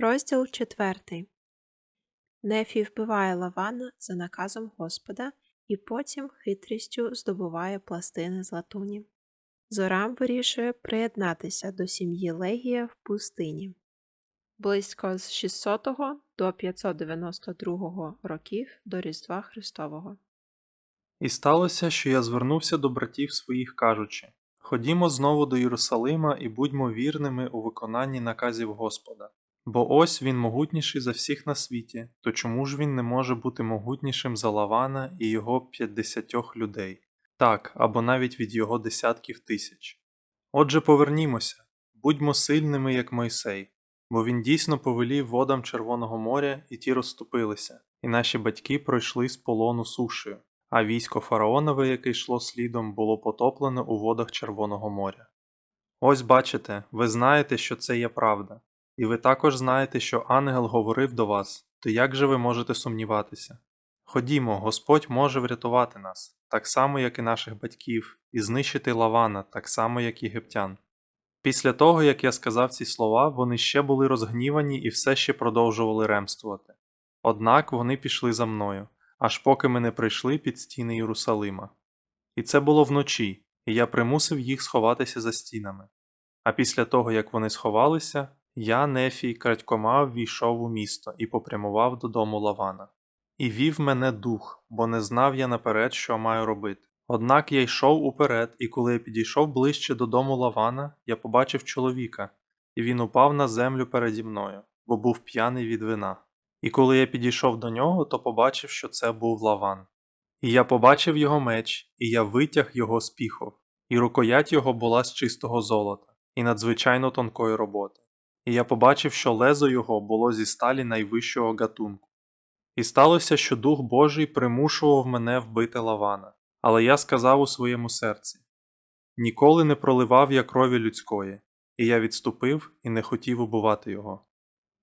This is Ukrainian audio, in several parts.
Розділ 4. Нефій вбиває Лавана за наказом Господа і потім хитрістю здобуває пластини з латуні. Зорам вирішує приєднатися до сім'ї Легія в пустині. Близько з 600 до 592 років до Різдва Христового. І сталося, що я звернувся до братів своїх, кажучи: Ходімо знову до Єрусалима і будьмо вірними у виконанні наказів Господа. Бо ось він могутніший за всіх на світі, то чому ж він не може бути могутнішим за Лавана і його п'ятдесятьох людей, так, або навіть від його десятків тисяч. Отже, повернімося, будьмо сильними, як Мойсей, бо він дійсно повелів водам Червоного моря, і ті розступилися, і наші батьки пройшли з полону сушею. А військо фараонове, яке йшло слідом, було потоплене у водах Червоного моря. Ось бачите, ви знаєте, що це є правда, і ви також знаєте, що ангел говорив до вас, то як же ви можете сумніватися? Ходімо, Господь може врятувати нас, так само, як і наших батьків, і знищити Лавана, так само, як єгиптян. Після того, як я сказав ці слова, вони ще були розгнівані і все ще продовжували ремствувати. Однак вони пішли за мною аж поки ми не прийшли під стіни Єрусалима. І це було вночі, і я примусив їх сховатися за стінами. А після того, як вони сховалися, я, Нефій, крадькома ввійшов у місто і попрямував додому Лавана. І вів мене дух, бо не знав я наперед, що маю робити. Однак я йшов уперед, і коли я підійшов ближче додому Лавана, я побачив чоловіка, і він упав на землю переді мною, бо був п'яний від вина. І коли я підійшов до нього, то побачив, що це був лаван. І я побачив його меч, і я витяг його з піхов, і рукоять його була з чистого золота, і надзвичайно тонкої роботи. І я побачив, що лезо його було зі сталі найвищого гатунку. І сталося, що Дух Божий примушував мене вбити лавана, але я сказав у своєму серці Ніколи не проливав я крові людської, і я відступив і не хотів убивати його.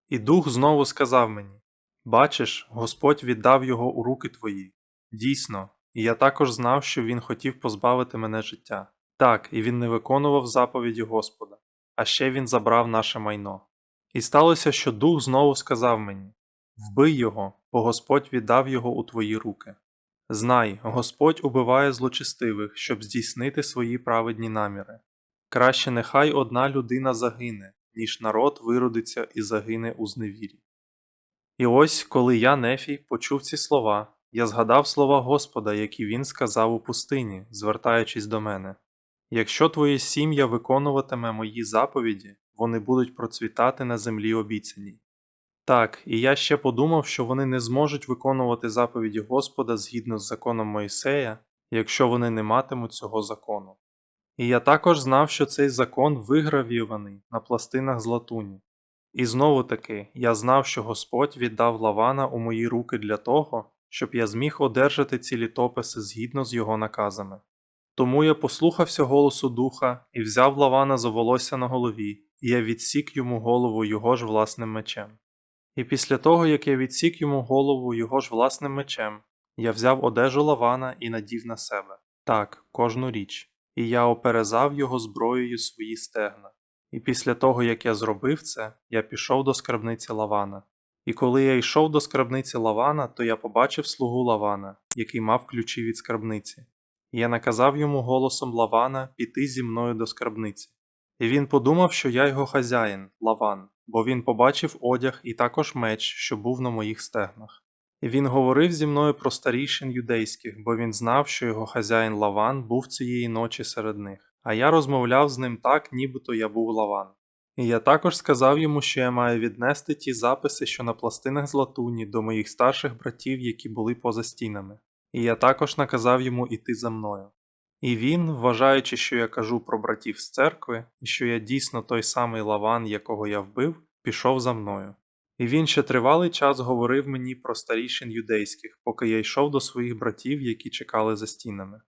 І дух знову сказав мені Бачиш, Господь віддав його у руки твої. Дійсно, і я також знав, що він хотів позбавити мене життя. Так, і він не виконував заповіді Господа, а ще він забрав наше майно. І сталося, що дух знову сказав мені Вбий його, бо Господь віддав його у твої руки. Знай, Господь убиває злочестивих, щоб здійснити свої праведні наміри. Краще нехай одна людина загине, ніж народ виродиться і загине у зневірі. І ось, коли я, Нефій, почув ці слова, я згадав слова Господа, які він сказав у пустині, звертаючись до мене Якщо твоє сім'я виконуватиме мої заповіді, вони будуть процвітати на землі обіцяній. Так, і я ще подумав, що вони не зможуть виконувати заповіді Господа згідно з законом Моїсея, якщо вони не матимуть цього закону. І я також знав, що цей закон вигравіюваний на пластинах з латуні, і знову таки я знав, що Господь віддав Лавана у мої руки для того, щоб я зміг одержати ці літописи згідно з його наказами. Тому я послухався голосу духа і взяв Лавана за волосся на голові, і я відсік йому голову його ж власним мечем. І після того, як я відсік йому голову його ж власним мечем, я взяв одежу Лавана і надів на себе так, кожну річ, і я оперезав його зброєю свої стегна. І після того, як я зробив це, я пішов до скарбниці Лавана. І коли я йшов до скарбниці Лавана, то я побачив слугу Лавана, який мав ключі від скарбниці. Я наказав йому голосом Лавана піти зі мною до скарбниці. І він подумав, що я його хазяїн, Лаван, бо він побачив одяг і також меч, що був на моїх стегнах. І він говорив зі мною про старішин юдейських, бо він знав, що його хазяїн Лаван був цієї ночі серед них а я розмовляв з ним так, нібито я був лаван. І я також сказав йому, що я маю віднести ті записи, що на пластинах з латуні, до моїх старших братів, які були поза стінами, і я також наказав йому іти за мною. І він, вважаючи, що я кажу про братів з церкви, і що я дійсно той самий лаван, якого я вбив, пішов за мною. І він ще тривалий час говорив мені про старішин юдейських, поки я йшов до своїх братів, які чекали за стінами.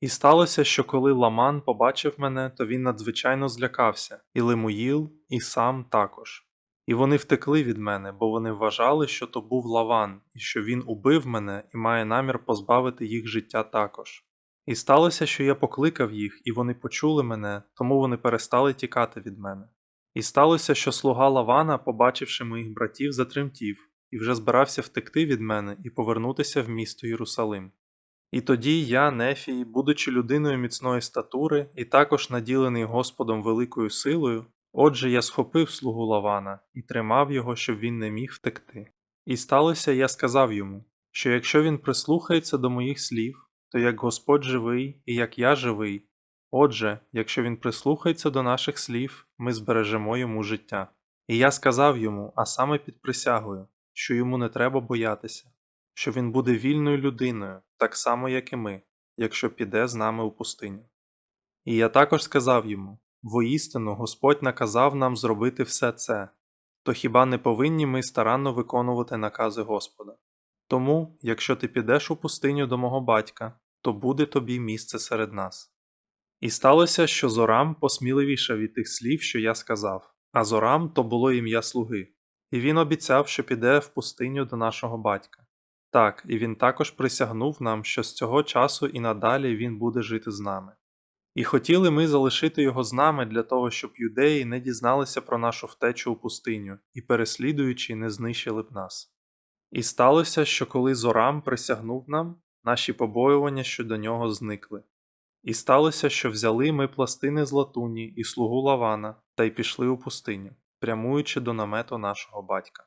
І сталося, що коли Ламан побачив мене, то він надзвичайно злякався, і Лемуїл, і сам також. І вони втекли від мене, бо вони вважали, що то був Лаван, і що він убив мене і має намір позбавити їх життя також. І сталося, що я покликав їх, і вони почули мене, тому вони перестали тікати від мене. І сталося, що слуга Лавана, побачивши моїх братів, затремтів, і вже збирався втекти від мене і повернутися в місто Єрусалим. І тоді я, Нефій, будучи людиною міцної статури і також наділений Господом великою силою, отже я схопив слугу Лавана і тримав його, щоб він не міг втекти. І сталося, я сказав йому, що якщо він прислухається до моїх слів, то як Господь живий і як я живий, отже, якщо він прислухається до наших слів, ми збережемо йому життя. І я сказав йому, а саме під присягою, що йому не треба боятися, що він буде вільною людиною, так само, як і ми, якщо піде з нами у пустиню. І я також сказав йому воістину Господь наказав нам зробити все це, то хіба не повинні ми старанно виконувати накази Господа? Тому, якщо ти підеш у пустиню до мого батька, то буде тобі місце серед нас. І сталося, що Зорам посміливішав від тих слів, що я сказав, а Зорам то було ім'я слуги, і він обіцяв, що піде в пустиню до нашого батька. Так, і він також присягнув нам, що з цього часу і надалі він буде жити з нами. І хотіли ми залишити його з нами для того, щоб юдеї не дізналися про нашу втечу у пустиню і, переслідуючи, не знищили б нас. І сталося, що коли Зорам присягнув нам, наші побоювання щодо нього зникли. І сталося, що взяли ми пластини з латуні і слугу Лавана та й пішли у пустиню, прямуючи до намету нашого батька.